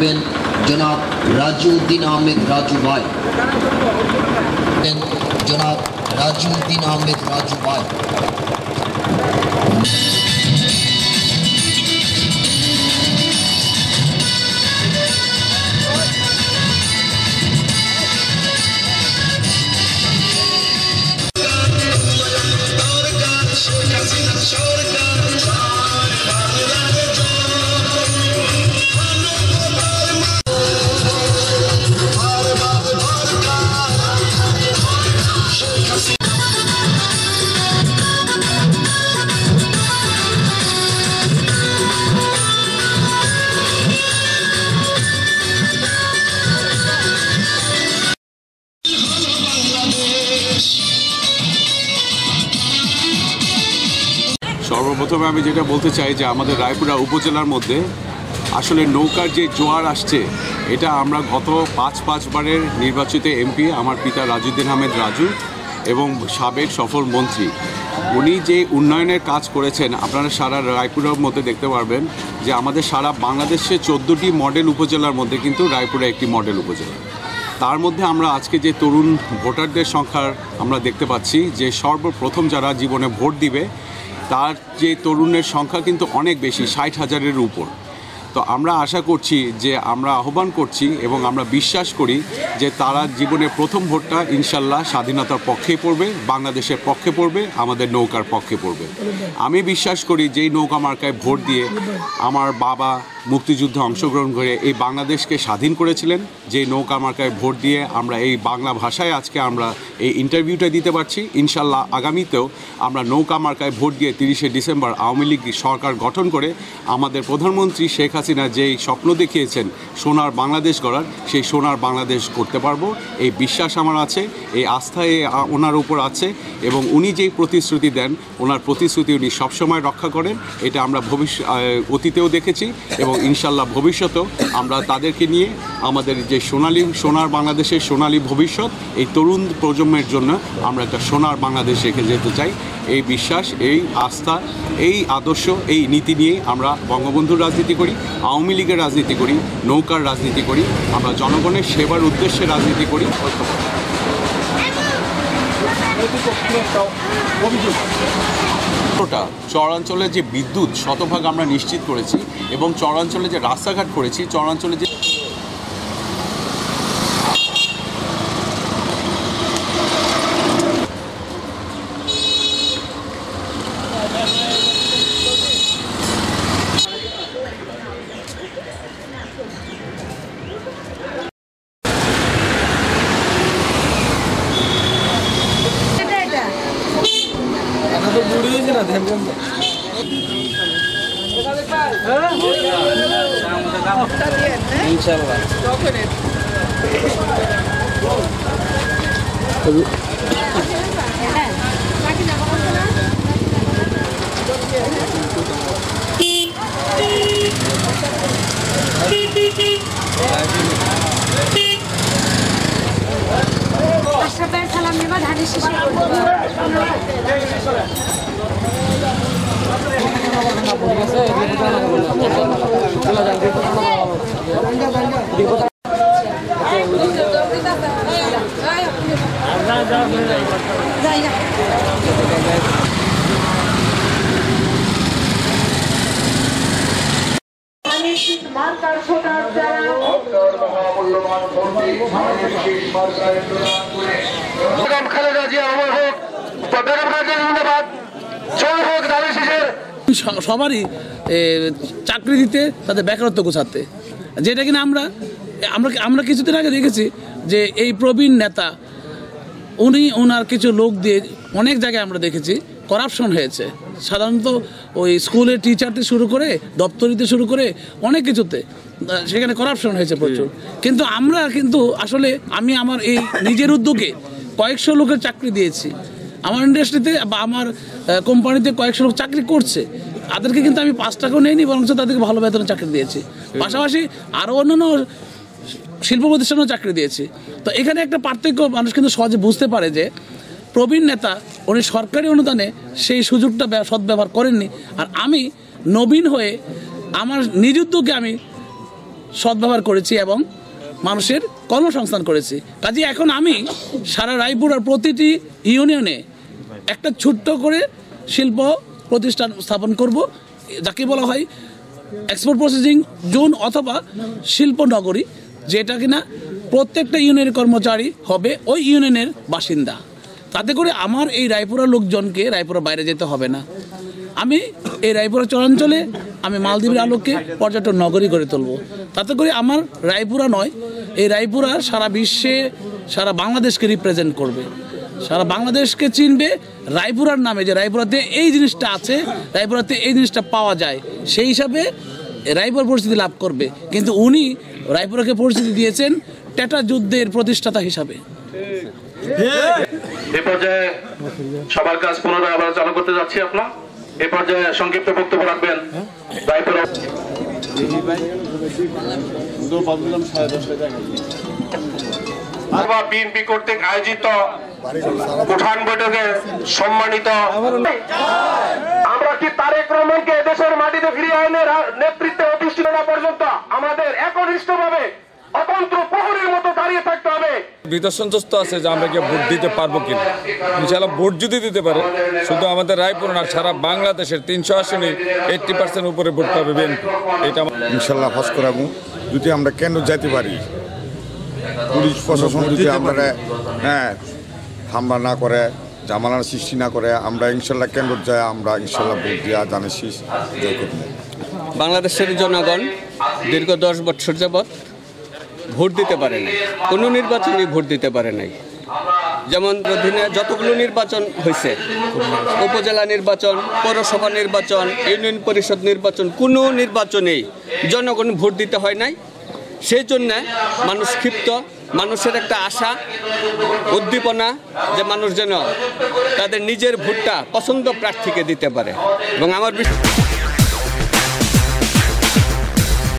बिन जनाब राजूद्दीन आमिद राजू भाई बिन जनाब राजूद्दीन आमिद राजू भाई সর্বপ্রথমে আমি যেটা বলতে চাই যে আমাদের রায়পুরা উপজেলার মধ্যে আসলে নৌকার যে জোয়ার আসছে, এটা আমরা গত পাঁচ পাঁচবারের নির্বাচিত এমপি আমার পিতা রাজুদ্দিন আহমেদ রাজু এবং সাবেক সফল মন্ত্রী। উনি যে উন্নয়নের কাজ করেছেন, আপনারা সারা রায়পুরের মধ্যে দেখতে পারবেন যে আমাদের সারা বাংলাদেশে চোদ্দোটি মডেল উপজেলার মধ্যে কিন্তু রায়পুরা একটি মডেল উপজেলা। তার মধ্যে আমরা আজকে যে তরুণ ভোটারদের সংখ্যার আমরা দেখতে পাচ্ছি যে সর্বপ্রথম যারা জীবনে ভোট দিবে তার যে তরুণের সংখ্যা কিন্তু অনেক বেশি ষাট হাজারের উপর। তো আমরা আশা করছি যে আমরা আহ্বান করছি এবং আমরা বিশ্বাস করি যে তারা জীবনের প্রথম ভোটটা ইনশাল্লাহ স্বাধীনতার পক্ষে পড়বে, বাংলাদেশের পক্ষে পড়বে, আমাদের নৌকার পক্ষে পড়বে। আমি বিশ্বাস করি যেই নৌকা মার্কায় ভোট দিয়ে আমার বাবা মুক্তিযুদ্ধে অংশগ্রহণ করে এই বাংলাদেশকে স্বাধীন করেছিলেন যে নৌকা মার্কায় ভোট দিয়ে আমরা এই বাংলা ভাষায় আজকে আমরা এই ইন্টারভিউটা দিতে পারছি। ইনশাল্লাহ আগামীতেও আমরা নৌকা মার্কায় ভোট দিয়ে তিরিশে ডিসেম্বর আওয়ামী লীগ সরকার গঠন করে আমাদের প্রধানমন্ত্রী শেখ হাসিনা যেই স্বপ্ন দেখিয়েছেন, সোনার বাংলাদেশ গড়ার, সেই সোনার বাংলাদেশ করতে পারব। এই বিশ্বাস আমার আছে, এই আস্থা ওনার উপর আছে এবং উনি যেই প্রতিশ্রুতি দেন, ওনার প্রতিশ্রুতি উনি সবসময় রক্ষা করেন। এটা আমরা ভবিষ্যৎ অতীতেও দেখেছি এবং ইনশাল্লাহ ভবিষ্যতেও আমরা তাদেরকে নিয়ে আমাদের যে সোনালী, সোনার বাংলাদেশের সোনালী ভবিষ্যৎ, এই তরুণ প্রজন্মের জন্য আমরা একটা সোনার বাংলাদেশ রেখে যেতে চাই। এই বিশ্বাস, এই আস্থা, এই আদর্শ, এই নীতি নিয়ে আমরা বঙ্গবন্ধুর রাজনীতি করি। আওয়ামী লীগের রাজনীতি করি, নৌকার রাজনীতি করি, আমরা জনগণের সেবার উদ্দেশ্যে রাজনীতি করি চরাঞ্চলে যে বিদ্যুৎ, শতভাগ আমরা নিশ্চিত করেছি এবং চরাঞ্চলে যে রাস্তাঘাট করেছি চরাঞ্চলে যে belum বেগম খালেদা জিয়া অমর হোক বেগম খালেদা জিন্দাবাদ। জয় হোক দাবি শেষের। সবারই চাকরি দিতে তাদের বেকারত্ব গোছাতে। যেটা কিনা আমরা আমরা আমরা কিছুদিন আগে দেখেছি যে এই প্রবীণ নেতা উনি ওনার কিছু লোক দিয়ে অনেক জায়গায় আমরা দেখেছি। করাপশন হয়েছে। সাধারণত ওই স্কুলের টিচার থেকে শুরু করে দপ্তরিতে শুরু করে অনেক কিছুতে সেখানে করাপশন হয়েছে প্রচুর। কিন্তু আমরা কিন্তু আসলে আমি আমার এই নিজের উদ্যোগে কয়েকশো লোকের চাকরি দিয়েছি। আমার ইন্ডাস্ট্রিতে বা আমার কোম্পানিতে কয়েকশো লোক চাকরি করছে। তাদেরকে কিন্তু আমি পাঁচ টাকাও নেইনি বরং তাদেরকে ভালো বেতনে চাকরি দিয়েছি। পাশাপাশি আরও অন্যান্য শিল্প প্রতিষ্ঠানেও চাকরি দিয়েছি। তো এখানে একটা পার্থক্য মানুষ কিন্তু সহজে বুঝতে পারে যে প্রবীণ নেতা, উনি সরকারি অনুদানে সেই সুযোগটা সদ্ব্যবহার করেননি। আর আমি নবীন হয়ে আমার নিজ উদ্যোগে আমি সদ্ব্যবহার করেছি এবং মানুষের কর্মসংস্থান করেছি। কাজে এখন আমি সারা রায়পুরার প্রতিটি ইউনিয়নে একটা ছোট্ট করে শিল্প প্রতিষ্ঠান স্থাপন করব, যাকে বলা হয় এক্সপোর্ট প্রসেসিং জোন অথবা শিল্প নগরী, যেটা কিনা প্রত্যেকটা ইউনিয়নের কর্মচারী হবে ওই ইউনিয়নের বাসিন্দা। তাতে করে আমার এই রায়পুরা লোকজনকে রায়পুরা বাইরে যেতে হবে না। আমি এই রায়পুরা চরাঞ্চলে আমি মালদ্বীপের আলোকে পর্যটন নগরী গড়ে তুলব। তাতে করে আমার রায়পুরা নয়, এই রায়পুরা সারা বিশ্বে, সারা বাংলাদেশকে রিপ্রেজেন্ট করবে। সারা বাংলাদেশকে চিনবে রায়পুরার নামে যে রায়পুরাতে এই জিনিসটা আছে, রায়পুরাতে এই জিনিসটা পাওয়া যায়। সেই হিসাবে রায়পুর পরিস্থিতি লাভ করবে। কিন্তু উনি রায়পুরাকে পরিস্থিতি দিয়েছেন টেটা যুদ্ধের প্রতিষ্ঠাতা হিসাবে। এ পর্যায়ে সবার কাজ পুনরায় আবার চালু করতে যাচ্ছি আপনার। এ পর্যায়ে সংক্ষিপ্ত বক্তব্য রাখবেন আয়োজিত উঠান বৈঠকে সম্মানিত আমরা কি তারেক রহমানকে দেশের মাটিতে ফিরিয়ে আইনে নেতৃত্বে অধিষ্ঠিত পর্যন্ত আমাদের একনিষ্ঠ ভাবে অতন্ত্র প্রহরীর মতো দাঁড়িয়ে সন্তুষ্ট আছে যে আমরা কি ভোট দিতে পারব কিনা। ইনশাল্লাহ ভোট যদি দিতে পারে শুধু আমাদের রায়পুর না সারা বাংলাদেশের তিনশো আসনে এইট্টি পার্সেন্ট উপরে ভোট পাবে বিএনপি। এটা আমার ইনশাল্লাহ হজ করাবো। যদি আমরা কেন যাইতে পারি? পুলিশ প্রশাসন যদি আমরা হ্যাঁ হামলা না করে জামানার সৃষ্টি না করে আমরা ইনশাল্লাহ কেন্দ্র যায় আমরা ইনশাল্লাহ ভোট দিয়া জয় করব। বাংলাদেশের জনগণ দীর্ঘ দশ বছর যাবৎ ভোট দিতে পারে নাই। কোনো নির্বাচনই ভোট দিতে পারে নাই। যেমন অধীনে যতগুলো নির্বাচন হয়েছে, উপজেলা নির্বাচন, পৌরসভা নির্বাচন, ইউনিয়ন পরিষদ নির্বাচন, কোনো নির্বাচনেই জনগণ ভোট দিতে হয় নাই। সেই জন্য মানুষ ক্ষিপ্ত, মানুষের একটা আশা, উদ্দীপনা যে মানুষ যেন তাদের নিজের ভোটটা পছন্দ প্রার্থীকে দিতে পারে। এবং আমার বিশ্বাস